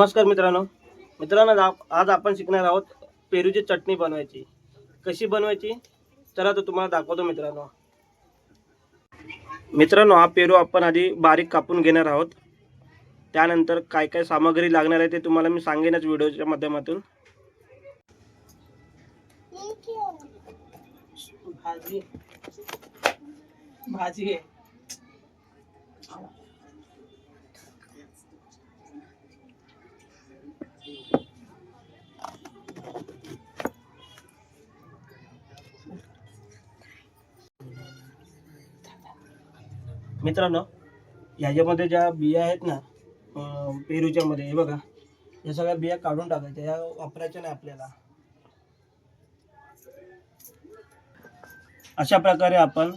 नमस्कार मित्रांनो. मित्रांनो आज- आपण शिकणार आहोत पेरूची चटणी बनवायची. कशी बनवायची? चला तर तुम्हाला दाखवतो मित्रांनो. मित्रांनो हा पेरू आपण आधी बारीक कापून घेणार आहोत. त्यानंतर काय काय सामग्री लागणार आहे ते तुम्हाला मी सांगेनच व्हिडिओच्या माध्यमातून. भाजी. भाजी. मित्रांनो ह्याच्यामध्ये ज्या बिया आहेत ना पेरूच्यामध्ये हे बघा या सगळ्या बिया काढून टाकायच्या या वापरायच्या नाही आपल्याला. अशा प्रकारे आपण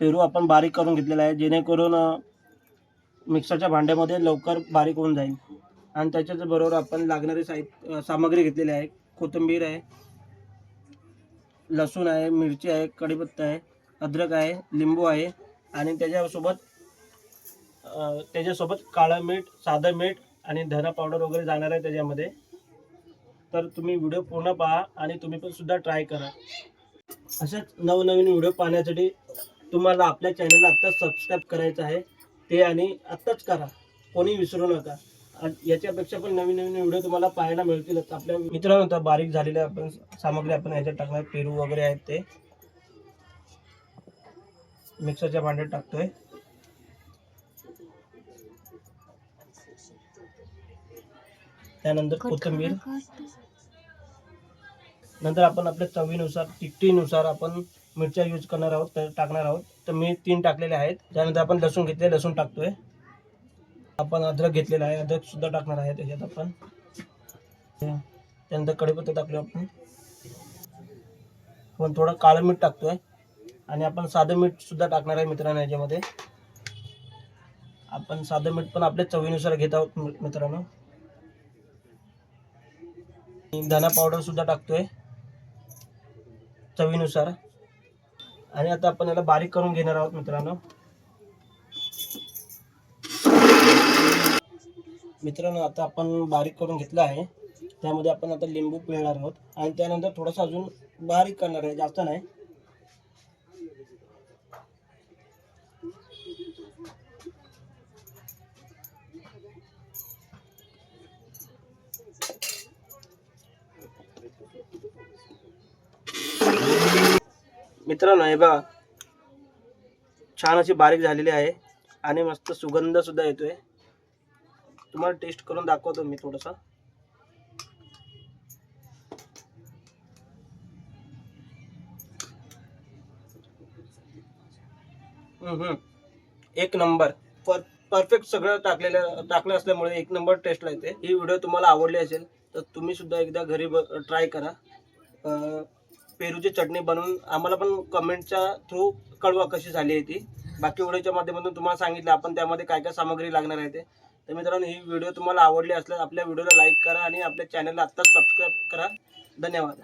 पेरू आपण बारीक करून घेतलेला आहे जेणेकरून मिक्सरच्या भांड्यामध्ये लवकर बारीक होऊन जाईल. आणि त्याच्याच बरोबर आपण लागणारी साहित्य सामग्री घेतलेली आहे कोथिंबीर आहे लसूण आहे मिरची आहे कढीपत्ता आहे अद्रक आहे लिंबू आहे आणि त्याच्यासोबत त्याच्यासोबत काळं मीठ साधं मीठ आणि धना पावडर वगैरे जाणार आहे त्याच्यामध्ये. तर तुम्ही व्हिडिओ पूर्ण पहा आणि तुम्ही पण सुद्धा ट्राय करा. असेच नवनवीन व्हिडिओ पाहण्यासाठी तुम्हाला आपल्या चॅनलला आत्ताच सबस्क्राईब करायचं आहे. ते आणि आत्ताच करा. कोणी विसरू नका. आणि याच्यापेक्षा पण नवीन नवीन व्हिडिओ तुम्हाला पाहायला मिळतीलच. आपल्या मित्रांनो बारीक झालेल्या आपण सामग्री आपण याच्यात टाकणार. पेरू वगैरे आहेत ते. मिक्सरच्या भांड्यात टाकतोय. त्यानंतर कोथिंबीर. नंतर आपण आपल्या चवीनुसार तिखटीनुसार आपण मिरच्या यूज करणार आहोत तर टाकणार आहोत. तर मी तीन टाकलेले आहेत. त्यानंतर आपण लसूण घेतले लसूण टाकतोय. आपण अद्रक घेतलेला आहे अद्रक सुद्धा टाकणार आहे त्याच्यात आपण. त्यानंतर कढीपत्ता टाकलो आपण. आपण थोडं काळं मीठ टाकतोय. आणि आपण साधं मीठ सुद्धा टाकणार आहे मित्रांनो याच्यामध्ये. आपण साधं मीठ पण आपल्या चवीनुसार घेत आहोत मि- मित्रांनो. धना पावडर सुद्धा टाकतोय. चवीनुसार. आणि आता आपण याला बारीक करून घेणार आहोत मित्रांनो. मित्रांनो आता आपण बारीक करून घेतलं आहे. त्यामध्ये आपण आता लिंबू पिळणार आहोत. आणि त्यानंतर थोडंसं अजून बारीक करणार आहे जास्त नाही. मित्रांनो हे बघा. छान अशी बारीक झालेली आहे आणि मस्त सुगंध सुद्धा येतोय. तुम्हाला टेस्ट करून दाखवतो मी थोडंसं. हम्म, हम्म. एक नंबर पर परफेक्ट सगळं टाकलेलं टाकलं असल्यामुळे एक नंबर टेस्टला येते. ही व्हिडिओ तुम्हाला आवडली असेल तर तुम्ही सुद्धा एकदा घरी ट्राय करा. अं, पेरूची चटणी बनवून आम्हाला पण कमेंटच्या थ्रू कळवा कशी झाली आहे ती. बाकी व्हिडिओच्या माध्यमातून तुम्हाला सांगितलं आपण त्यामध्ये काय काय सामग्री लागणार आहे ते. तर मित्रांनो ही व्हिडिओ तुम्हाला आवडली असल्यास आपल्या व्हिडिओला लाईक करा आणि आपल्या चॅनलला आत्ताच सबस्क्राईब करा. धन्यवाद.